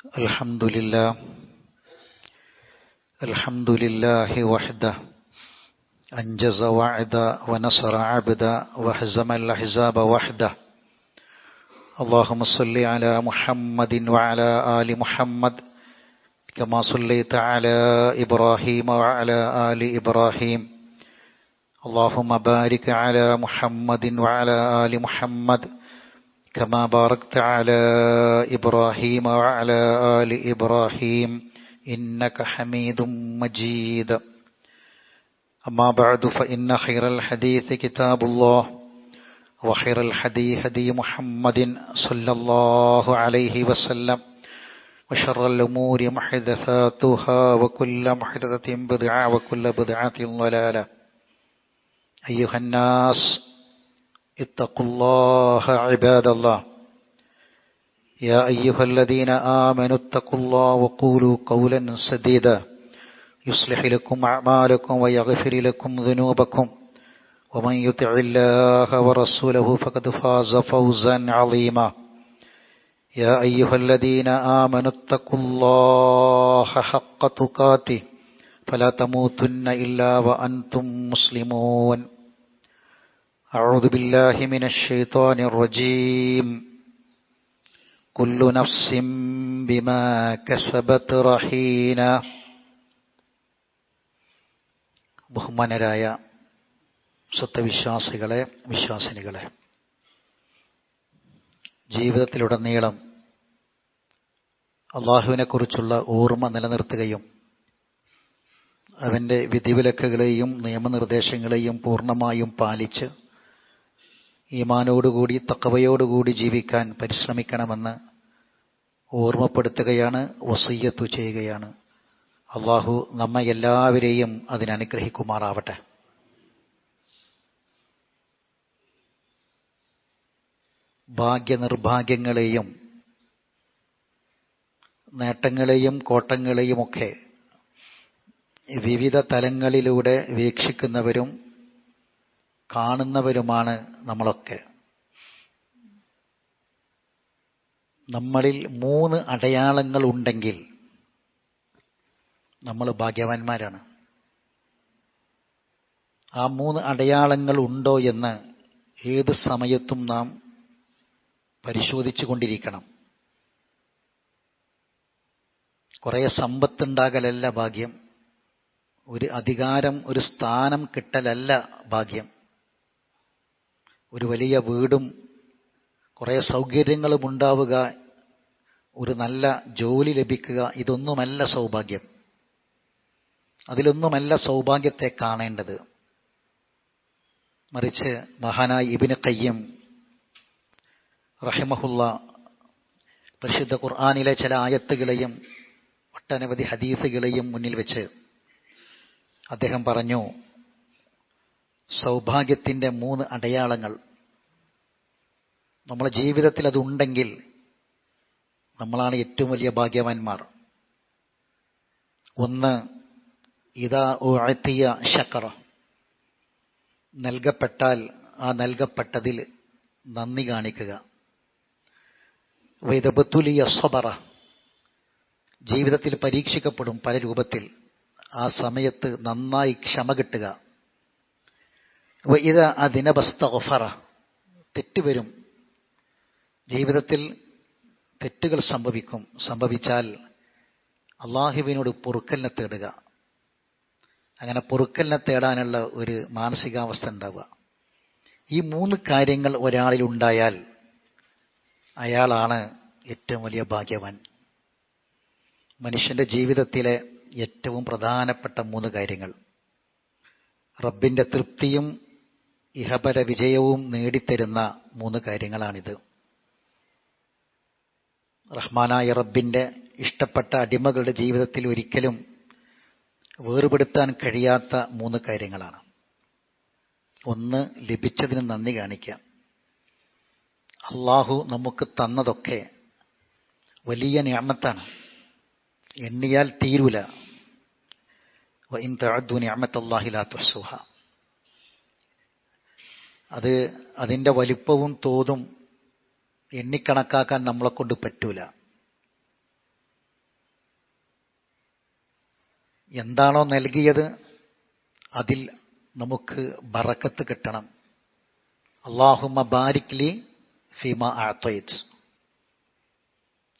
الحمد لله الحمد لله وحده. أنجز وعدا ونصر عبدا وهزم الأحزاب وحده. اللهم صل على محمد وعلى آل محمد كما صليت على إبراهيم وعلى آل إبراهيم. اللهم بارك على محمد وعلى آل محمد. كما باركت على إبراهيم وعلى آل إبراهيم إنك حميد مجيد. أما بعد فإن خير الحديث كتاب الله وخير الحديث هدي محمد صلى الله عليه وسلم وشر الأمور محدثاتها وكل محدثة بدعة وكل بدعة ضلالة. أيها الناس اتقوا الله عباد الله. يا أيها الذين آمنوا اتقوا الله وقولوا قولا سديدا. يصلح لكم أعمالكم ويغفر لكم ذنوبكم. ومن يطع الله ورسوله فقد فاز فوزا عظيما. يا أيها الذين آمنوا اتقوا الله حق تقاته. فلا تموتن إلا وأنتم مسلمون. أعوذ بالله من الشيطان الرجيم كل نفس بما كسبت رهينة ബഹുമാനരായ സത്യവിശ്വാസികളെ വിശ്വാസിനികളെ ജീവിതത്തിലുടനീളം അള്ളാഹുവിനെക്കുറിച്ചുള്ള ഓർമ്മ നിലനിർത്തുകയും അവൻ്റെ വിധിവിലക്കുകളെയും നിയമനിർദ്ദേശങ്ങളെയും പൂർണ്ണമായും പാലിച്ച് ഈമാനോടുകൂടി തക്കവയോടുകൂടി ജീവിക്കാൻ പരിശ്രമിക്കണമെന്ന് ഓർമ്മപ്പെടുത്തുകയാണ് വസയ്യത്തു ചെയ്യുകയാണ്. അള്ളാഹു നമ്മെ എല്ലാവരെയും അതിനനുഗ്രഹിക്കുമാറാവട്ടെ. ഭാഗ്യനിർഭാഗ്യങ്ങളെയും നേട്ടങ്ങളെയും കോട്ടങ്ങളെയുമൊക്കെ വിവിധ തലങ്ങളിലൂടെ വീക്ഷിക്കുന്നവരും കാണുന്നവരുമാണ് നമ്മളൊക്കെ. നമ്മളിൽ മൂന്ന് അടയാളങ്ങൾ ഉണ്ടെങ്കിൽ നമ്മൾ ഭാഗ്യവാന്മാരാണ്. ആ മൂന്ന് അടയാളങ്ങൾ ഉണ്ടോ എന്ന് ഏത് സമയത്തും നാം പരിശോധിച്ചു കൊണ്ടിരിക്കണം കുറേ സമ്പത്തുണ്ടാകലല്ല ഭാഗ്യം. ഒരു അധികാരം ഒരു സ്ഥാനം കിട്ടലല്ല ഭാഗ്യം. ഒരു വലിയ വീടും കുറേ സൗകര്യങ്ങളും ഉണ്ടാവുക ഒരു നല്ല ജോലി ലഭിക്കുക ഇതൊന്നുമല്ല സൗഭാഗ്യം. അതിലൊന്നുമല്ല സൗഭാഗ്യത്തെ കാണേണ്ടത്. മറിച്ച് മഹാനായി ഇബിന് കയ്യം റഹിമഹുല്ല പരിശുദ്ധ ഖുർആാനിലെ ചില ആയത്തുകളെയും ഒട്ടനവധി ഹദീസുകളെയും മുന്നിൽ വെച്ച് അദ്ദേഹം പറഞ്ഞു സൗഭാഗ്യത്തിന്റെ മൂന്ന് അടയാളങ്ങൾ. നമ്മളെ ജീവിതത്തിൽ അതുണ്ടെങ്കിൽ നമ്മളാണ് ഏറ്റവും വലിയ ഭാഗ്യവാന്മാർ. ഒന്ന് ഇതാ ഉഴത്തിയ ശക്കറ നൽകപ്പെട്ടാൽ ആ നൽകപ്പെട്ടതിൽ നന്ദി കാണിക്കുക. വൈദബത്തുലിയ സ്വബറ. ജീവിതത്തിൽ പരീക്ഷിക്കപ്പെടും പല രൂപത്തിൽ. ആ സമയത്ത് നന്നായി ക്ഷമ കിട്ടുക. ഇത് ആ ദിനബസ്ത ഒഫറ തെറ്റുവരും ജീവിതത്തിൽ തെറ്റുകൾ സംഭവിക്കും. സംഭവിച്ചാൽ അള്ളാഹുവിനോട് പൊറുക്കലിനെ തേടുക. അങ്ങനെ പൊറുക്കലിനെ തേടാനുള്ള ഒരു മാനസികാവസ്ഥ ഉണ്ടാവുക. ഈ മൂന്ന് കാര്യങ്ങൾ ഒരാളിൽ ഉണ്ടായാൽ അയാളാണ് ഏറ്റവും വലിയ ഭാഗ്യവാൻ. മനുഷ്യന്റെ ജീവിതത്തിലെ ഏറ്റവും പ്രധാനപ്പെട്ട മൂന്ന് കാര്യങ്ങൾ. റബ്ബിന്റെ തൃപ്തിയും ഇഹപര വിജയവും നേടിത്തരുന്ന മൂന്ന് കാര്യങ്ങളാണിത്. റഹ്മാനായ റബ്ബിന്റെ ഇഷ്ടപ്പെട്ട അടിമകളുടെ ജീവിതത്തിൽ ഒരിക്കലും വേർപെടുത്താൻ കഴിയാത്ത മൂന്ന് കാര്യങ്ങളാണ്. ഒന്ന് ലഭിച്ചതിന് നന്ദി കാണിക്കാം അള്ളാഹു നമുക്ക് തന്നതൊക്കെ വലിയ ഞാമത്താണ്. എണ്ണിയാൽ തീരൂല. നിഅമത്തല്ലാഹിലാത്തുസുഹ അത് അതിന്റെ വലിപ്പവും തോതും എണ്ണിക്കണക്കാക്കാൻ നമ്മളെക്കൊണ്ട് പറ്റൂല. എന്താണോ നൽകിയത് അതിൽ നമുക്ക് ബറക്കത്ത് കിട്ടണം. അള്ളാഹുമ ബാരിക്ലി ഫീമ ആത്തയിറ്റ്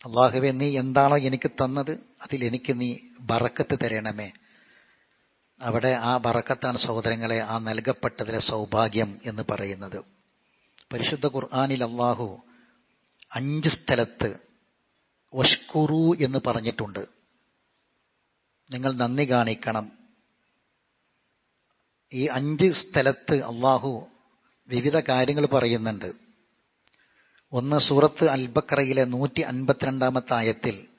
അള്ളാഹുവെ നീ എന്താണോ എനിക്ക് തന്നത് അതിൽ എനിക്ക് നീ ബറക്കത്ത് തരണമേ. അവിടെ ആ ബറക്കത്താണ് സഹോദരങ്ങളെ ആ നൽകപ്പെട്ടതിലെ സൗഭാഗ്യം എന്ന് പറയുന്നത്. പരിശുദ്ധ ഖുർആാനിൽ അള്ളാഹു അഞ്ച് സ്ഥലത്ത് വഷ്കുറു എന്ന് പറഞ്ഞിട്ടുണ്ട്. നിങ്ങൾ നന്ദി കാണിക്കണം. ഈ അഞ്ച് സ്ഥലത്ത് അള്ളാഹു വിവിധ കാര്യങ്ങൾ പറയുന്നുണ്ട്. ഒന്ന് സൂറത്ത് അൽബക്കറയിലെ നൂറ്റി അൻപത്തിരണ്ടാമത്തെ ആയത്തിൽ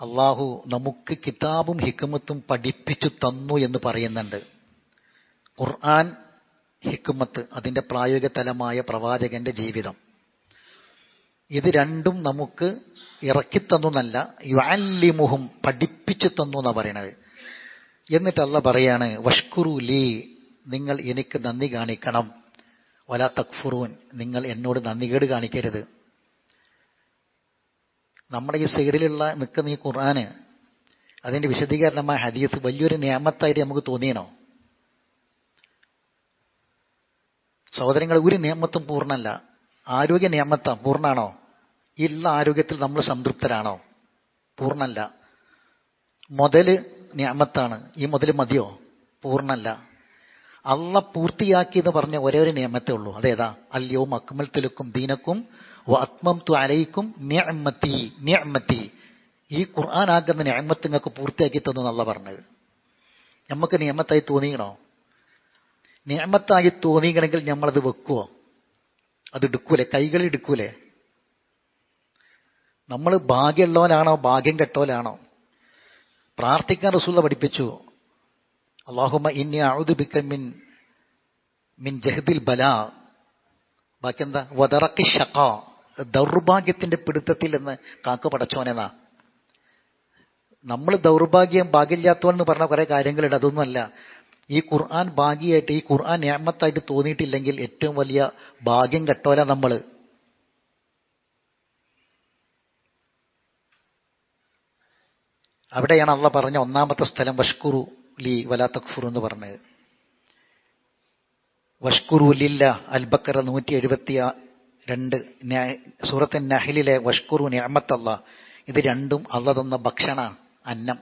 അള്ളാഹു നമുക്ക് കിതാബും ഹിക്കുമത്തും പഠിപ്പിച്ചു തന്നു എന്ന് പറയുന്നുണ്ട്. ഖുർആൻ ഹിക്കുമത്ത് അതിന്റെ പ്രായോഗിക തലമായ പ്രവാചകന്റെ ജീവിതം. ഇത് രണ്ടും നമുക്ക് ഇറക്കിത്തന്നു യുഅല്ലിമുഹും പഠിപ്പിച്ചു തന്നു എന്നാ പറയണത്. എന്നിട്ട് പറയാണ് വഷ്കുറു ലീ നിങ്ങൾ എനിക്ക് നന്ദി കാണിക്കണം. വല തക്ഫുറൂൻ നിങ്ങൾ എന്നോട് നന്ദികേട് കാണിക്കരുത്. നമ്മുടെ ഈ സൈഡിലുള്ള നിൽക്കുന്ന ഈ ഖുർആന് അതിന്റെ വിശദീകരണമായ ഹദീസ് വലിയൊരു നിയമത്തായിട്ട് നമുക്ക് തോന്നിയണോ? സഹോദരങ്ങൾ ഒരു നിയമത്തും പൂർണമല്ല ആരോഗ്യ നിയമത്ത പൂർണമാണോ ഇല്ല ആരോഗ്യത്തിൽ നമ്മൾ സംതൃപ്തരാണോ? പൂർണമല്ല മുതൽ നിയമത്താണ്. ഈ മുതൽ മതിയോ? പൂർണമല്ല അള്ള പൂർത്തിയാക്കി എന്ന് പറഞ്ഞ ഒരേ ഒരു നിയമത്തേ ഉള്ളൂ. അതേതാ? അല്ലയോ അക്മൽ തിലുക്കും ദീനക്കും അത്മം അലൈക്കും ഈ ഖുർആൻ ആകുന്ന നിയമത്ത് നിങ്ങൾക്ക് പൂർത്തിയാക്കി തന്നു എന്നുള്ള പറഞ്ഞത്. നമുക്ക് നിയമത്തായി തോന്നിയണോ നിയമത്തായി തോന്നിയണമെങ്കിൽ നമ്മളത് വെക്കുവോ? അത് എടുക്കൂലേ? കൈകളിൽ എടുക്കൂലേ? നമ്മൾ ഭാഗ്യമുള്ളവനാണോ? ഭാഗ്യം കെട്ടവനാണോ? പ്രാർത്ഥിക്കാൻ റസൂല പഠിപ്പിച്ചു. അള്ളാഹുമ ഇന്നി ബിക്ക മിൻ മിൻ ജഹദിൽ ബല. ബാക്കി എന്താ വതറക്കി ഷക്ക ദൗർഭാഗ്യത്തിന്റെ പിടുത്തത്തിൽ എന്ന് കാക്ക പടച്ചോനെന്നാ. നമ്മൾ ദൗർഭാഗ്യം ഭാഗ്യമില്ലാത്തവൻ എന്ന് പറഞ്ഞ കുറെ കാര്യങ്ങളുണ്ട്. അതൊന്നുമല്ല. ഈ ഖുർആൻ ഭാഗ്യമായിട്ട് ഈ ഖുർആൻ ഞാമത്തായിട്ട് തോന്നിയിട്ടില്ലെങ്കിൽ ഏറ്റവും വലിയ ഭാഗ്യം കെട്ടോല നമ്മൾ അവിടെയാണ് അള്ള പറഞ്ഞ ഒന്നാമത്തെ സ്ഥലം വഷ്കുറു ലി വലാ തക്ഫുർ എന്ന് പറഞ്ഞത്. വഷ്കുറു ലില്ല അൽബക്കറ നൂറ്റി എഴുപത്തി രണ്ട് സൂറത്ത് നഹലിലെ വഷ്കുറു ഞാമത്തല്ല ഇത് രണ്ടും അള്ള തന്ന ഭക്ഷണ അന്നം.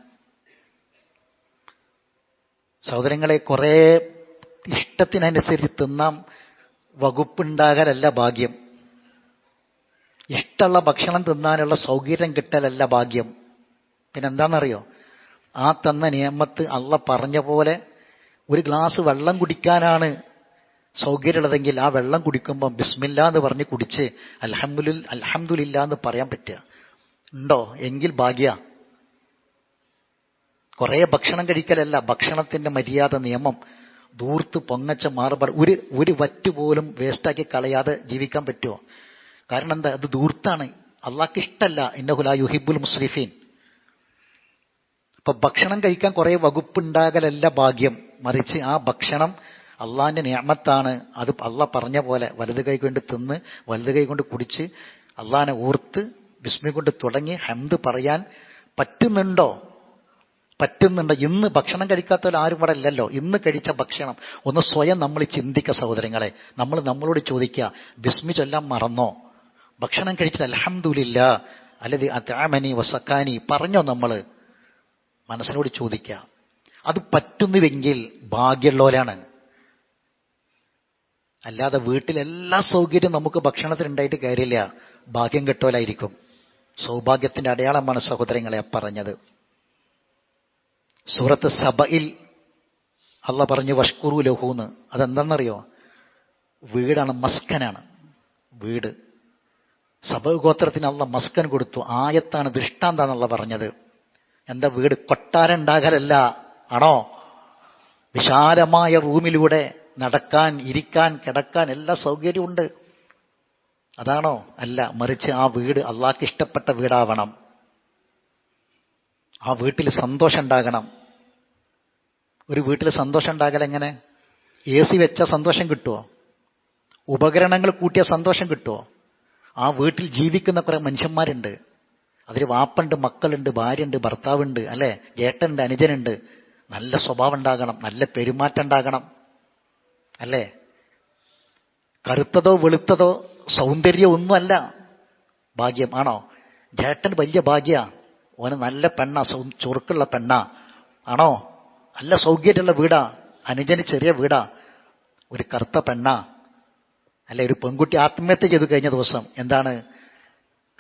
സഹോദരങ്ങളെ കുറെ ഇഷ്ടത്തിനനുസരിച്ച് തിന്നാം വകുപ്പുണ്ടാകലല്ല ഭാഗ്യം. ഇഷ്ടമുള്ള ഭക്ഷണം തിന്നാനുള്ള സൗകര്യം കിട്ടലല്ല ഭാഗ്യം. പിന്നെന്താണെന്നറിയോ ആ തന്ന നിയമത്ത് അള്ള പറഞ്ഞ പോലെ ഒരു ഗ്ലാസ് വെള്ളം കുടിക്കാനാണ് സൗകര്യമുള്ളതെങ്കിൽ ആ വെള്ളം കുടിക്കുമ്പോൾ ബിസ്മില്ല എന്ന് പറഞ്ഞ് കുടിച്ച് അൽഹമുൽ അൽഹമുല്ല എന്ന് പറയാൻ പറ്റുക. ഉണ്ടോ? എങ്കിൽ ഭാഗ്യ. കുറേ ഭക്ഷണം കഴിക്കലല്ല ഭക്ഷണത്തിന്റെ മര്യാദ നിയമം. ദൂർത്ത് പൊങ്ങച്ച മാറുപാട് ഒരു ഒരു വറ്റ് പോലും വേസ്റ്റാക്കി കളയാതെ ജീവിക്കാൻ പറ്റുമോ? കാരണം എന്താ? അത് ദൂർത്താണ് അള്ളാഹ്ക്ക് ഇഷ്ടമല്ല ഇന്നഹുല യുഹിബുൽ മുസ്ലിഫീൻ. അപ്പൊ ഭക്ഷണം കഴിക്കാൻ കുറെ വകുപ്പുണ്ടാകലല്ല ഭാഗ്യം. മറിച്ച് ആ ഭക്ഷണം അള്ളാന്റെ നിയമത്താണ് അത് അള്ള പറഞ്ഞ പോലെ വലത് കൈ കൊണ്ട് തിന്ന് വലത് കൈ കൊണ്ട് കുടിച്ച് അള്ളാനെ ഓർത്ത് വിസ്മി കൊണ്ട് തുടങ്ങി ഹംദ് പറയാൻ പറ്റുന്നുണ്ടോ? പറ്റുന്നുണ്ടോ? ഇന്ന് ഭക്ഷണം കഴിക്കാത്തവർ ആരും ഇവിടെ ഇല്ലല്ലോ. ഇന്ന് കഴിച്ച ഭക്ഷണം. ഒന്ന് സ്വയം നമ്മൾ ചിന്തിക്ക സഹോദരങ്ങളെ. നമ്മൾ നമ്മളോട് ചോദിക്കുക ബിസ്മി ചൊല്ലാൻ മറന്നോ? ഭക്ഷണം കഴിച്ചത് അലഹമുല്ല അല്ലത് അതാമനി വസക്കാനി പറഞ്ഞോ നമ്മൾ? മനസ്സിനോട് ചോദിക്കുക അത് പറ്റുന്നുവെങ്കിൽ ഭാഗ്യമുള്ളവരാണ്. അല്ലാതെ വീട്ടിൽ എല്ലാ സൗകര്യം നമുക്ക് ഭക്ഷണത്തിന് ഉണ്ടായിട്ട് കാര്യമില്ല. ഭാഗ്യം കെട്ടോലായിരിക്കും സൗഭാഗ്യത്തിന്റെ അടയാളമാണ് സഹോദരങ്ങളെ പറഞ്ഞത്. സൂറത്ത് സബയിൽ അല്ല പറഞ്ഞു വഷ്കുറു ലഹൂന്ന്. അതെന്താണെന്നറിയോ? വീടാണ് മസ്കനാണ്. വീട്. സബ ഗോത്രത്തിന് അല്ല മസ്കൻ കൊടുത്തു. ആയത്താണ് ദൃഷ്ടാന്താന്നുള്ള പറഞ്ഞത്. എന്താ വീട്? കൊട്ടാരം ഉണ്ടാകലല്ല. ആണോ? വിശാലമായ റൂമിലൂടെ നടക്കാൻ ഇരിക്കാൻ കിടക്കാൻ എല്ലാ സൗകര്യമുണ്ട് അതാണോ? അല്ല മറിച്ച് ആ വീട് അള്ളാഹ്ക്ക് ഇഷ്ടപ്പെട്ട വീടാവണം. ആ വീട്ടിൽ സന്തോഷം ഉണ്ടാകണം. ഒരു വീട്ടിൽ സന്തോഷം ഉണ്ടാകൽ എങ്ങനെ? എ സി വെച്ച സന്തോഷം കിട്ടുമോ ഉപകരണങ്ങൾ കൂട്ടിയ സന്തോഷം കിട്ടുമോ ആ വീട്ടിൽ ജീവിക്കുന്ന കുറെ മനുഷ്യന്മാരുണ്ട്. അതിൽ വാപ്പുണ്ട് മക്കളുണ്ട് ഭാര്യയുണ്ട് ഭർത്താവുണ്ട് അല്ലേ? ജേട്ടനുണ്ട് അനുജനുണ്ട്. നല്ല സ്വഭാവം ഉണ്ടാകണം നല്ല പെരുമാറ്റം ഉണ്ടാകണം. അല്ലേ? കറുത്തതോ വെളുത്തതോ സൗന്ദര്യം ഒന്നുമല്ല ഭാഗ്യം ആണോ? ജേട്ടൻ വലിയ ഭാഗ്യ. ഓന് നല്ല പെണ്ണ ചുറുക്കുള്ള പെണ്ണ. ആണോ? നല്ല സൗകര്യമുള്ള വീടാ. അനുജന് ചെറിയ വീടാ. ഒരു കറുത്ത പെണ്ണ. അല്ലെ ഒരു പെൺകുട്ടി ആത്മഹത്യ ചെയ്തു കഴിഞ്ഞ ദിവസം. എന്താണ്?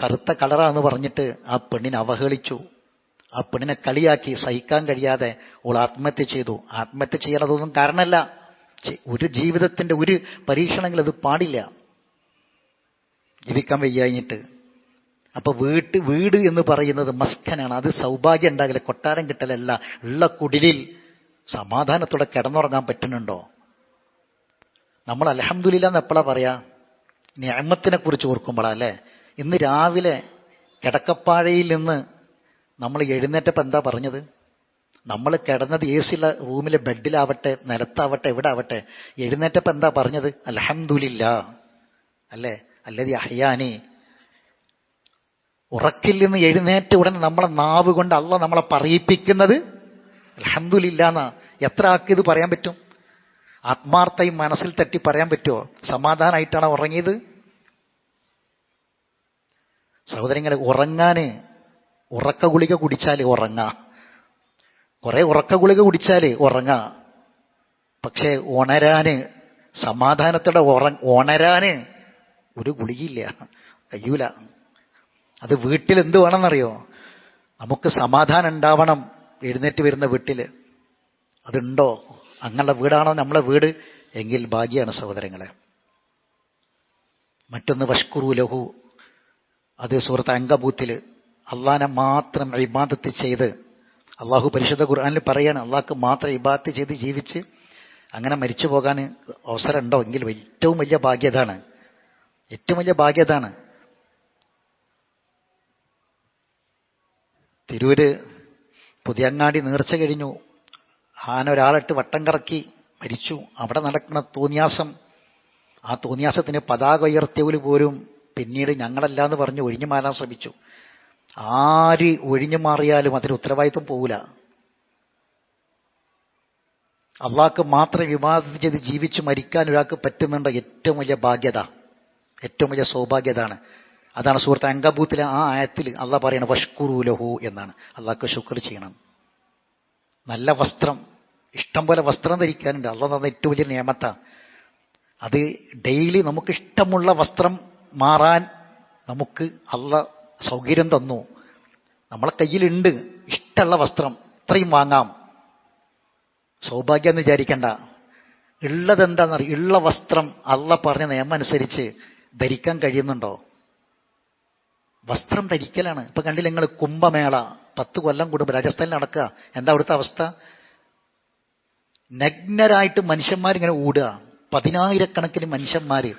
കറുത്ത കളറാന്ന് പറഞ്ഞിട്ട് ആ പെണ്ണിനെ അവഹേളിച്ചു. ആ പെണ്ണിനെ കളിയാക്കി സഹിക്കാൻ കഴിയാതെ ഓൾ ആത്മഹത്യ ചെയ്തു. ആത്മഹത്യ ചെയ്യാനതൊന്നും കാരണമല്ല. ഒരു ജീവിതത്തിന്റെ ഒരു പരീക്ഷണങ്ങൾ അത് പാടില്ല. ജീവിക്കാൻ വയ്യാഞ്ഞിട്ട്. അപ്പൊ വീട്ട് വീട് എന്ന് പറയുന്നത് മസ്കനാണ്. അത് സൗഭാഗ്യം ഉണ്ടാകില്ല. കൊട്ടാരം കിട്ടലല്ല. ഉള്ള കുടിലിൽ സമാധാനത്തോടെ കിടന്നുറങ്ങാൻ പറ്റുന്നുണ്ടോ? നമ്മൾ അലഹമുല്ല എന്ന് എപ്പോഴാ പറയാ? ഞാമത്തിനെ കുറിച്ച് ഓർക്കുമ്പോഴാ അല്ലേ? ഇന്ന് രാവിലെ കിടക്കപ്പാഴയിൽ നിന്ന് നമ്മൾ എഴുന്നേറ്റപ്പോൾ എന്താ പറഞ്ഞത്? നമ്മൾ കിടന്നത് എ സിയിലെ റൂമിലെ ബെഡിലാവട്ടെ നിലത്താവട്ടെ എവിടെ ആവട്ടെ എഴുന്നേറ്റപ്പോൾ എന്താ പറഞ്ഞത്? അലഹമുല്ല അല്ലേ? അല്ലതി അഹ്യാനി. ഉറക്കിൽ നിന്ന് എഴുന്നേറ്റ ഉടനെ നമ്മളെ നാവ് കൊണ്ട് അല്ല നമ്മളെ പറയിപ്പിക്കുന്നത് അലഹമുല്ല എത്ര ആൾക്ക് ഇത് പറയാൻ പറ്റും? ആത്മാർത്ഥയും മനസ്സിൽ തട്ടി പറയാൻ പറ്റുമോ സമാധാനമായിട്ടാണ് ഉറങ്ങിയത്? സഹോദരങ്ങളെ ഉറങ്ങാന് ഉറക്ക ഗുളിക കുടിച്ചാൽ ഉറങ്ങാ. കുറെ ഉറക്ക ഗുളിക കുടിച്ചാൽ ഉറങ്ങാ. പക്ഷേ ഉണരാന് സമാധാനത്തോടെ ഉറ ഉണരാന് ഒരു ഗുളികയില്ല. കഴിയൂല അത് വീട്ടിൽ എന്ത് വേണമെന്നറിയോ? നമുക്ക് സമാധാനം ഉണ്ടാവണം എഴുന്നേറ്റ് വരുന്ന വീട്ടിൽ അതുണ്ടോ? അങ്ങനെയുള്ള വീടാണോ നമ്മളെ വീട്? എങ്കിൽ ഭാഗ്യമാണ് സഹോദരങ്ങളെ. മറ്റൊന്ന് വഷ്കുറു ലഹു. അത് സുഹൃത്ത് അങ്കബൂത്തിൽ അള്ളാനെ മാത്രം ഇബാദത്ത് ചെയ്ത് അള്ളാഹു പരിശുദ്ധ ഖുർആാനിൽ പറയാണ് അള്ളാഹ്ക്ക് മാത്രം ഇബാത്ത് ചെയ്ത് ജീവിച്ച് അങ്ങനെ മരിച്ചു പോകാൻ അവസരം ഉണ്ടോ എങ്കിൽ ഏറ്റവും വലിയ ഭാഗ്യതാണ്. ഏറ്റവും വലിയ ഭാഗ്യതാണ്. തിരൂര് പുതിയങ്ങാടി നേർച്ച കഴിഞ്ഞു. ആന ഒരാളിട്ട് വട്ടം കറക്കി മരിച്ചു. അവിടെ നടക്കുന്ന തോന്നിയാസം ആ തോന്നിയാസത്തിന് പതാക ഉയർത്തിയവർ പോലും പിന്നീട് ഞങ്ങളല്ല എന്ന് പറഞ്ഞ് ഒഴിഞ്ഞു മാറാൻ ശ്രമിച്ചു. ആര് ഒഴിഞ്ഞു മാറിയാലും അതിന് ഉത്തരവാദിത്വം പോവില്ല. അള്ളാഹ്ക്ക് മാത്രം വിവാദം ചെയ്ത് ജീവിച്ച് മരിക്കാൻ ഒരാൾക്ക് പറ്റുന്നുണ്ട് ഏറ്റവും വലിയ ഭാഗ്യത. ഏറ്റവും വലിയ സൗഭാഗ്യതാണ്. അതാണ് സുഹൃത്ത് അങ്കബൂത്തിലെ ആ ആയത്തിൽ അള്ളാഹ് വഷ്കുറു ലഹു എന്നാണ്. അള്ളാഹ്ക്ക് ശുക്ർ ചെയ്യണം. നല്ല വസ്ത്രം ഇഷ്ടം പോലെ വസ്ത്രം ധരിക്കാനുണ്ട്. അള്ളാഹ് തന്ന ഏറ്റവും വലിയ നിയമത്ത. അത് ഡെയിലി നമുക്ക് ഇഷ്ടമുള്ള വസ്ത്രം മാറാൻ നമുക്ക് അള്ള സൗകര്യം തന്നു. നമ്മളെ കയ്യിലുണ്ട്. ഇഷ്ടമുള്ള വസ്ത്രം. ഇത്രയും വാങ്ങാം. സൗഭാഗ്യം എന്ന് വിചാരിക്കണ്ട ഉള്ളതെന്താണെന്നറിയ ഉള്ള വസ്ത്രം അള്ള പറഞ്ഞ നിയമം അനുസരിച്ച് ധരിക്കാൻ കഴിയുന്നുണ്ടോ? വസ്ത്രം ധരിക്കലാണ്. ഇപ്പൊ കണ്ടില്ല നിങ്ങൾ കുംഭമേള. പത്ത് കൊല്ലം കൂടുമ്പോൾ രാജസ്ഥാനിൽ നടക്കുക. എന്താ അവിടുത്തെ അവസ്ഥ? നഗ്നരായിട്ട് മനുഷ്യന്മാരിങ്ങനെ ഓടുക. പതിനായിരക്കണക്കിന് മനുഷ്യന്മാര്.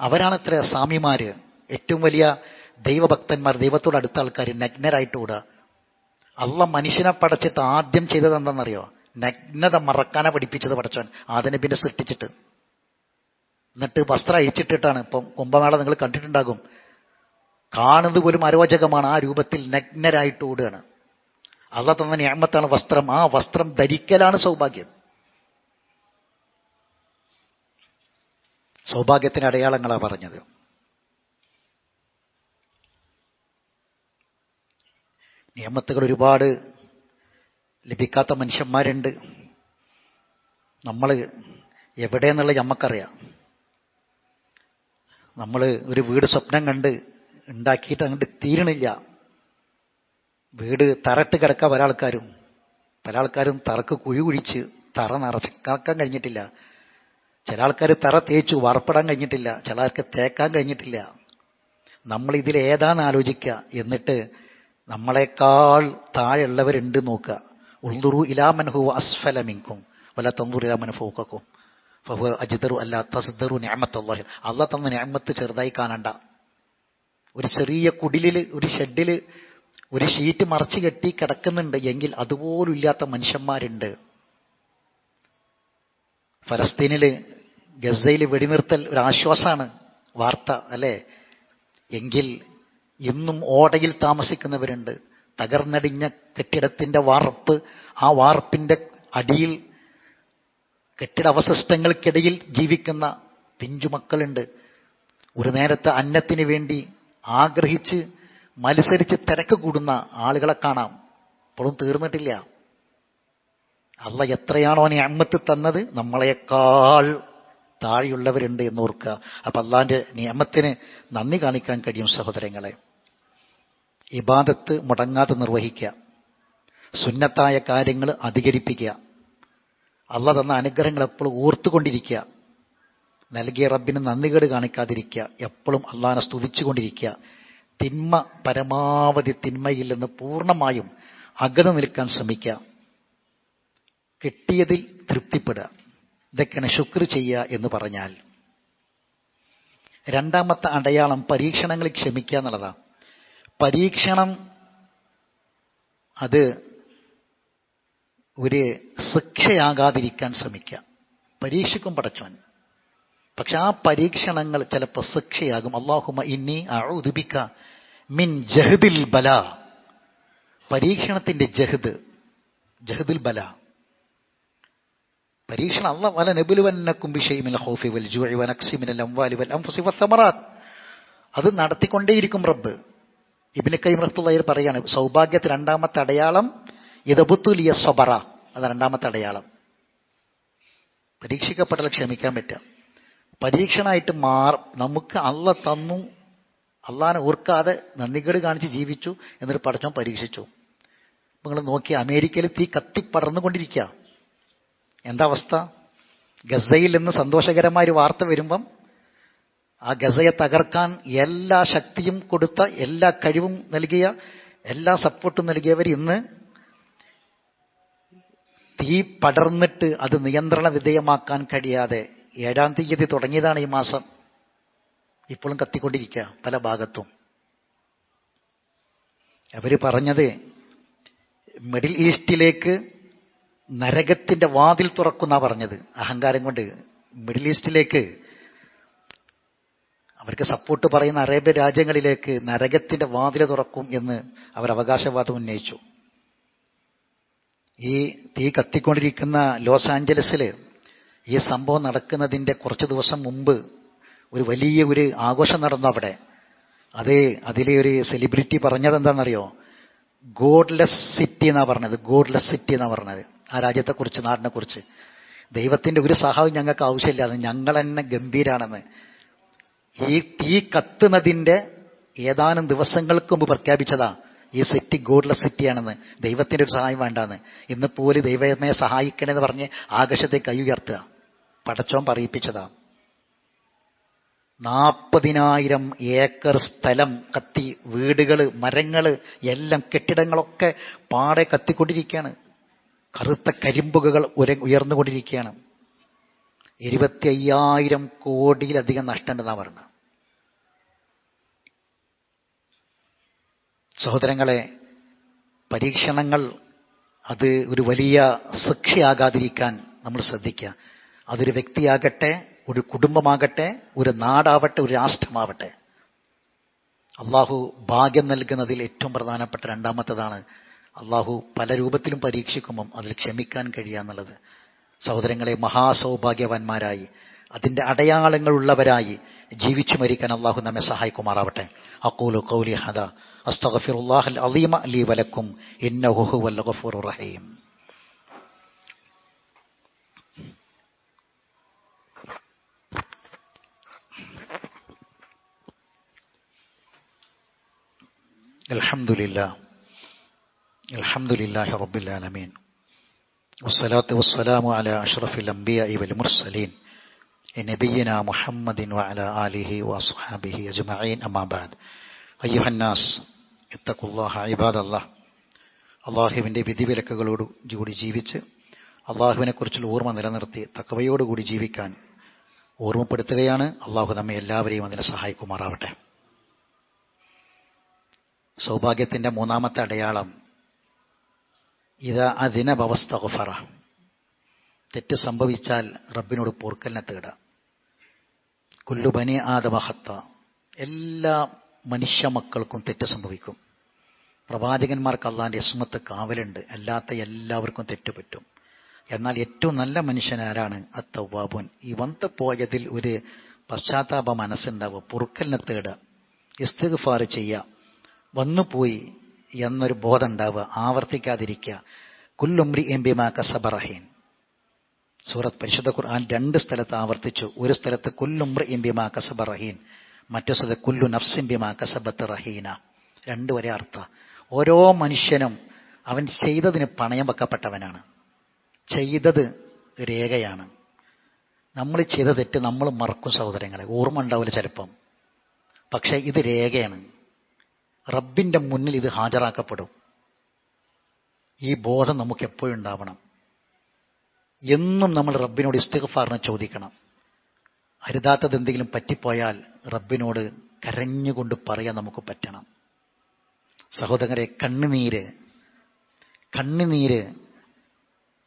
അവരാണത്ര സ്വാമിമാര്. ഏറ്റവും വലിയ ദൈവഭക്തന്മാർ ദൈവത്തോട് അടുത്ത ആൾക്കാർ നഗ്നരായിട്ട് ഓടുക അള്ള മനുഷ്യനെ പടച്ചിട്ട് ആദ്യം ചെയ്തത് എന്താണെന്നറിയോ? നഗ്നത മറക്കാനെ പഠിപ്പിച്ചത് പടച്ചവൻ. പിന്നെ സൃഷ്ടിച്ചിട്ട്. എന്നിട്ട് വസ്ത്രം അഴിച്ചിട്ടിട്ടാണ്. ഇപ്പം കുംഭമേള നിങ്ങൾ കണ്ടിട്ടുണ്ടാകും. കാണുന്നത് പോലും അരോചകമാണ്. ആ രൂപത്തിൽ നഗ്നരായിട്ട് ഓടുകയാണ് അള്ള തന്ന ഞാമത്താണ് വസ്ത്രം. ആ വസ്ത്രം ധരിക്കലാണ് സൗഭാഗ്യം. സൗഭാഗ്യത്തിന് അടയാളങ്ങളാണ് പറഞ്ഞത്. നിയമത്തുകൾ ഒരുപാട് ലഭിക്കാത്ത മനുഷ്യന്മാരുണ്ട്. നമ്മൾ എവിടെയെന്നുള്ളത് നമുക്കറിയാം നമ്മൾ ഒരു വീട് സ്വപ്നം കണ്ട് ഉണ്ടാക്കിയിട്ട് അങ്ങോട്ട് തീരണില്ല. വീട് തറട്ട് കിടക്കാൻ പല ആൾക്കാരും പല ആൾക്കാരും തറക്ക് കുഴി കുഴിച്ച് തറ നിറച്ച് കിടക്കാൻ കഴിഞ്ഞിട്ടില്ല. ചില ആൾക്കാർ തറ തേച്ചു വറപ്പെടാൻ കഴിഞ്ഞിട്ടില്ല. ചില ആൾക്ക് തേക്കാൻ കഴിഞ്ഞിട്ടില്ല. നമ്മൾ ഇതിൽ ഏതാന്ന് ആലോചിക്കുക. എന്നിട്ട് നമ്മളെക്കാൾ താഴെയുള്ളവരുണ്ട് നോക്കുക. ഉൾദുറു ഇലാമൻഹു അസ്ഫലമിങ്കും വല്ല തന്തൂർ ഇലാ ഫൗക്കും ഫഹു അജിദറു അല്ല തസ്ദറു ഞാമത്തല്ലാഹി അല്ല തന്ന ഞാമത്ത് ചെറുതായി കാണണ്ട. ഒരു ചെറിയ കുടിലിൽ ഒരു ഷെഡിൽ ഒരു ഷീറ്റ് മറച്ചു കെട്ടി കിടക്കുന്നുണ്ട് എങ്കിൽ അതുപോലും ഇല്ലാത്ത മനുഷ്യന്മാരുണ്ട്. ഫലസ്തീനിൽ ഗസയിൽ വെടിനിർത്തൽ ഒരു ആശ്വാസമാണ് വാർത്ത അല്ലേ? എങ്കിൽ ഇന്നും ഓടയിൽ താമസിക്കുന്നവരുണ്ട്. തകർന്നടിഞ്ഞ കെട്ടിടത്തിന്റെ വാർപ്പ് ആ വാർപ്പിന്റെ അടിയിൽ കെട്ടിട അവശിഷ്ടങ്ങൾക്കിടയിൽ ജീവിക്കുന്ന പിഞ്ചുമക്കളുണ്ട്. ഒരു നേരത്തെ അന്നത്തിന് വേണ്ടി ആഗ്രഹിച്ച് മത്സരിച്ച് തിരക്ക് കൂടുന്ന ആളുകളെ കാണാം. ഇപ്പോഴും തീർന്നിട്ടില്ല. അല്ല എത്രയാണോ നിയമത്ത് തന്നത്? നമ്മളെക്കാൾ താഴെയുള്ളവരുണ്ട് എന്ന് ഓർക്കുക. അപ്പൊ അള്ളാന്റെ നിയമത്തിന് നന്ദി കാണിക്കാൻ കഴിയും സഹോദരങ്ങളെ. ഇബാദത്ത് മുടങ്ങാതെ നിർവഹിക്കുക. സുന്നത്തായ കാര്യങ്ങൾ അധികരിപ്പിക്കുക. അള്ള തന്ന അനുഗ്രഹങ്ങൾ എപ്പോഴും ഓർത്തുകൊണ്ടിരിക്കുക. നൽകിയ റബ്ബിന് നന്ദികേട് കാണിക്കാതിരിക്കുക. എപ്പോഴും അള്ളഹാനെ സ്തുതിച്ചുകൊണ്ടിരിക്കുക. തിന്മ പരമാവധി തിന്മയിൽ നിന്ന് പൂർണമായും അകന്നു നിൽക്കാൻ ശ്രമിക്കുക. കിട്ടിയതിൽ തൃപ്തിപ്പെടുക. ഇതൊക്കെയാണ് ശുക്ർ ചെയ്യുക എന്ന് പറഞ്ഞാൽ. രണ്ടാമത്തെ അടയാളം പരീക്ഷണങ്ങളിൽ ക്ഷമിക്കുക എന്നുള്ളതാണ്. പരീക്ഷണം അത് ഒരു ശിക്ഷയാകാതിരിക്കാൻ ശ്രമിക്കുക പരീക്ഷിക്കും പടച്ചവൻ. പക്ഷെ ആ പരീക്ഷണങ്ങൾ ചിലപ്പോൾ ശിക്ഷയാകും. അള്ളാഹുമ ഇന്നി ഉദിപ്പിക്ക മിൻ ജഹദിൽ ബല. പരീക്ഷണത്തിന്റെ ജഹദ് ജഹദിൽ ബല. പരീക്ഷണം അല്ല വല നബുലുവന്നക്കും ബിഷൈമിൽ ഹോഫിവൽ വൽ അക്സിമിനൽ മിനൽ അംവാലി വൽ വസ്സമറാത്ത് അത് നടത്തിക്കൊണ്ടേയിരിക്കും റബ്ബ്. ഇബ്നു കയ്യിം റഹ്മത്തുള്ളാഹി പറയാണ് സൗഭാഗ്യത്തിൽ രണ്ടാമത്തെ അടയാളം ഇതബുത്തുലിയ സ്വബറ അത് രണ്ടാമത്തെ അടയാളം. പരീക്ഷിക്കപ്പെട്ടാൽ ക്ഷമിക്കാൻ പറ്റുക. പരീക്ഷണമായിട്ട് മാർ നമുക്ക് അള്ള തന്നു അള്ളാനെ ഓർക്കാതെ നന്ദികേട് കാണിച്ച് ജീവിച്ചു എന്നൊരു പഠിച്ചോ പരീക്ഷിച്ചു. നിങ്ങൾ നോക്കി അമേരിക്കയിൽ തീ കത്തിപ്പടർന്നുകൊണ്ടിരിക്കുക എന്താ അവസ്ഥ? ഗസയിൽ നിന്ന് സന്തോഷകരമായ ഒരു വാർത്ത വരുമ്പം ആ ഗസയെ തകർക്കാൻ എല്ലാ ശക്തിയും കൊടുത്ത എല്ലാ കഴിവും നൽകിയ എല്ലാ സപ്പോർട്ടും നൽകിയവർ ഇന്ന് തീ പടർന്നിട്ട് അത് നിയന്ത്രണ വിധേയമാക്കാൻ കഴിയാതെ ഏഴാം തീയതി തുടങ്ങിയതാണ് ഈ മാസം ഇപ്പോഴും കത്തിക്കൊണ്ടിരിക്കുക പല ഭാഗത്തും. അവർ പറഞ്ഞത് മിഡിൽ ഈസ്റ്റിലേക്ക് നരകത്തിന്റെ വാതിൽ തുറക്കുന്ന പറഞ്ഞത്. അഹങ്കാരം കൊണ്ട് മിഡിൽ ഈസ്റ്റിലേക്ക് അവർക്ക് സപ്പോർട്ട് പറയുന്ന അറേബ്യ രാജ്യങ്ങളിലേക്ക് നരകത്തിന്റെ വാതിൽ തുറക്കും എന്ന് അവർ അവകാശവാദം ഉന്നയിച്ചു. ഈ തീ കത്തിക്കൊണ്ടിരിക്കുന്ന ലോസ് ആഞ്ചലസിൽ ഈ സംഭവം നടക്കുന്നതിന്റെ കുറച്ച് ദിവസം മുമ്പ് ഒരു വലിയ ഒരു ആഘോഷം നടന്നു അവിടെ. അത് അതിലെ ഒരു സെലിബ്രിറ്റി പറഞ്ഞത് എന്താണെന്നറിയോ ഗോഡ്ലെസ് സിറ്റി എന്നാ പറഞ്ഞത്. ഗോഡ്ലെസ് സിറ്റി എന്നാ പറഞ്ഞത്. ആ രാജ്യത്തെക്കുറിച്ച് നാടിനെക്കുറിച്ച്. ദൈവത്തിന്റെ ഒരു സഹായം ഞങ്ങൾക്ക് ആവശ്യമില്ല. അത് ഞങ്ങൾ തന്നെ ഗംഭീരാണെന്ന്. ഈ തീ കത്തുന്നതിന്റെ ഏതാനും ദിവസങ്ങൾക്ക് മുമ്പ് പ്രഖ്യാപിച്ചതാ ഈ സിറ്റി ഗോഡ്ലെസ് സിറ്റിയാണെന്ന് ദൈവത്തിന്റെ ഒരു സഹായം വേണ്ടാന്ന്. ഇന്ന് പോലും ദൈവമേ സഹായിക്കണമെന്ന് പറഞ്ഞ് ആകാശത്തെ കൈ ഉയർത്തുക. പടച്ചോൻ പറയിപ്പിച്ചതാ. നാൽപ്പതിനായിരം ഏക്കർ സ്ഥലം കത്തി വീടുകൾ മരങ്ങൾ എല്ലാം കെട്ടിടങ്ങളൊക്കെ പാടെ കത്തിക്കൊണ്ടിരിക്കുകയാണ്. കറുത്ത കരിമ്പുകകൾ ഉയർന്നുകൊണ്ടിരിക്കുകയാണ്. ഇരുപത്തി അയ്യായിരം കോടിയിലധികം നഷ്ടമുണ്ടെന്നാണ് പറഞ്ഞത് സഹോദരങ്ങളെ പരീക്ഷണങ്ങൾ അത് ഒരു വലിയ ശിക്ഷയാകാതിരിക്കാൻ നമ്മൾ ശ്രദ്ധിക്കുക. അതൊരു വ്യക്തിയാകട്ടെ ഒരു കുടുംബമാകട്ടെ ഒരു നാടാവട്ടെ ഒരു രാഷ്ട്രമാവട്ടെ. അള്ളാഹു ഭാഗ്യം നൽകുന്നതിൽ ഏറ്റവും പ്രധാനപ്പെട്ട രണ്ടാമത്തതാണ്. അള്ളാഹു പല രൂപത്തിലും പരീക്ഷിക്കുമ്പം അതിൽ ക്ഷമിക്കാൻ കഴിയുക എന്നുള്ളത് സഹോദരങ്ങളെ മഹാസൗഭാഗ്യവാന്മാരായി അതിന്റെ അടയാളങ്ങളുള്ളവരായി ജീവിച്ചു മരിക്കാൻ അള്ളാഹു നമ്മെ സഹായിക്കുമാറാവട്ടെ അക്കൂലു കൗലി ഹദ അസ്തഗഫിറുല്ലാഹൽ അലീമ ലീ വലക്കും ഇന്നഹു ഹുവൽ ഗഫൂറുർ റഹീം الحمد لله الحمد لله رب العالمين والصلاة والسلام على أشرف الأنبياء والمرسلين نبينا محمد وعلى آله وأصحابه أجمعين أما بعد أيها الناس اتقوا الله عباد الله അള്ളാഹുവിൻ്റെ വിധിവിലക്കുകളോട് കൂടി ജീവിച്ച് അള്ളാഹുവിനെ കുറിച്ചുള്ള ഓർമ്മ നിലനിർത്തി തക്കവയോടുകൂടി ജീവിക്കാൻ ഓർമ്മപ്പെടുത്തുകയാണ് അള്ളാഹു നമ്മെ എല്ലാവരെയും അതിനെ സഹായിക്കുമാറാവട്ടെ സൗഭാഗ്യത്തിന്റെ മൂന്നാമത്തെ അടയാളം ഇത് അതിന ഗുഫറ തെറ്റ് സംഭവിച്ചാൽ റബ്ബിനോട് പോർക്കലിനെ തേട കുല്ലുബനി ആദമഹത്ത എല്ലാ മനുഷ്യ മക്കൾക്കും തെറ്റ് സംഭവിക്കും. പ്രവാചകന്മാർക്ക് അള്ളാന്റെ ഇസ്മത്ത് കാവലുണ്ട്. അല്ലാത്ത എല്ലാവർക്കും തെറ്റുപറ്റും എന്നാൽ ഏറ്റവും നല്ല മനുഷ്യൻ ആരാണ്? അത്തവാബുൻ ഈ വന്ത് പോയതിൽ ഒരു പശ്ചാത്താപ മനസ്സുണ്ടാവുക പൊറുക്കലിനെ തേടുക ഇസ്തിഗ്ഫാർ ചെയ്യുക. വന്നുപോയി എന്നൊരു ബോധം ഉണ്ടാവുക ആവർത്തിക്കാതിരിക്കുക ബി എംബിമാ കസബറഹീൻ സൂറത്ത് പരിശുദ്ധ ഖുർആൻ രണ്ട് സ്ഥലത്ത് ആവർത്തിച്ചു. ഒരു സ്ഥലത്ത് കുല്ലുംറി എംബിമാ കസബ റഹീൻ മറ്റു സ്ഥലത്ത് കുല്ലു നഫ്സിംബിമാ കസബത്ത് റഹീന. രണ്ടു വരെ അർത്ഥ. ഓരോ മനുഷ്യനും അവൻ ചെയ്തതിന് പണയം വെക്കപ്പെട്ടവനാണ്. ചെയ്തത് രേഖയാണ്. നമ്മൾ ചെയ്ത തെറ്റ് നമ്മൾ മറക്കും സഹോദരങ്ങളെ. ഓർമ്മ ഉണ്ടാവില്ല ചിലപ്പം. പക്ഷേ ഇത് രേഖയാണ്. റബ്ബിന്റെ മുന്നിൽ ഇത് ഹാജരാക്കപ്പെടും. ഈ ബോധം നമുക്ക് എപ്പോഴും ഉണ്ടാവണം. എന്നും നമ്മൾ റബ്ബിനോട് ഇസ്തിഗ്ഫാറിനെ ചോദിക്കണം. അരുതാത്തത് എന്തെങ്കിലും പറ്റിപ്പോയാൽ റബ്ബിനോട് കരഞ്ഞുകൊണ്ട് പറയാൻ നമുക്ക് പറ്റണം. സഹോദരങ്ങളെ കണ്ണുനീര് കണ്ണുനീര്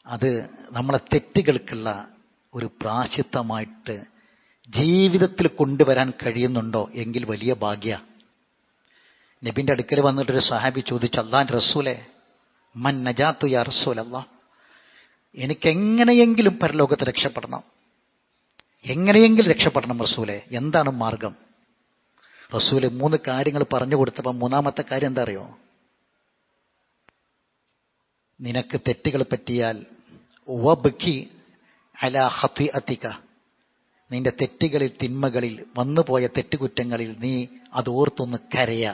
അത് നമ്മളെ തെറ്റുകൾക്കുള്ള ഒരു പ്രാശിത്തമായിട്ട് ജീവിതത്തിൽ കൊണ്ടുവരാൻ കഴിയുന്നുണ്ടോ? എങ്കിൽ വലിയ ഭാഗ്യ. നബിന്റെ അടുക്കൽ വന്നിട്ടൊരു സഹാബി ചോദിച്ചു അള്ളാൻ റസൂലെ മൻ നജാത്തു യാ റസൂൽ എനിക്ക് എനിക്കെങ്ങനെയെങ്കിലും പരലോകത്ത് രക്ഷപ്പെടണം. എങ്ങനെയെങ്കിലും രക്ഷപ്പെടണം റസൂലെ എന്താണ് മാർഗം? റസൂൽ മൂന്ന് കാര്യങ്ങൾ പറഞ്ഞു കൊടുത്തപ്പോൾ മൂന്നാമത്തെ കാര്യം എന്താ അറിയോ? നിനക്ക് തെറ്റുകൾ പറ്റിയാൽ വബക്കി അല ഹത്തി അത്തിക്ക നിന്റെ തെറ്റുകളിൽ തിന്മകളിൽ വന്നുപോയ തെറ്റുകുറ്റങ്ങളിൽ നീ അതോർത്തൊന്ന് കരയ.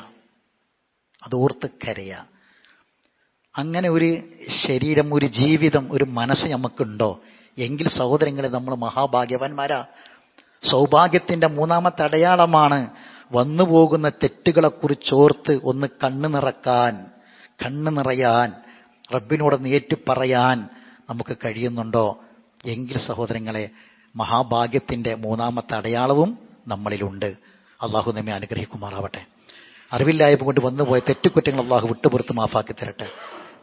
അതോർത്ത് കരയ. അങ്ങനെ ഒരു ശരീരം ഒരു ജീവിതം ഒരു മനസ്സ് നമുക്കുണ്ടോ? എങ്കിൽ സഹോദരങ്ങളെ നമ്മൾ മഹാഭാഗ്യവാന്മാരാ. സൗഭാഗ്യത്തിന്റെ മൂന്നാമത്തെ അടയാളമാണ് വന്നുപോകുന്ന തെറ്റുകളെക്കുറിച്ചോർത്ത് ഒന്ന് കണ്ണു നിറക്കാൻ കണ്ണു നിറയാൻ റബ്ബിനോട് ഏറ്റു പറയാൻ നമുക്ക് കഴിയുന്നുണ്ടോ? എങ്കിൽ സഹോദരങ്ങളെ മഹാഭാഗ്യത്തിന്റെ മൂന്നാമത്തെ അടയാളവും നമ്മളിലുണ്ട്. അള്ളാഹു നമ്മെ അനുഗ്രഹിക്കുമാറാവട്ടെ. അറിവില്ലായ്മ കൊണ്ട് വന്നുപോയ തെറ്റുകുറ്റങ്ങൾ അള്ളാഹു വിട്ടുപുറത്ത് മാഫാക്കി തരട്ടെ.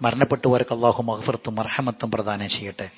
മരണപ്പെട്ടുപോരക്ക് അള്ളാഹു മഹഫറത്തും അർഹമത്തും പ്രദാനം ചെയ്യട്ടെ.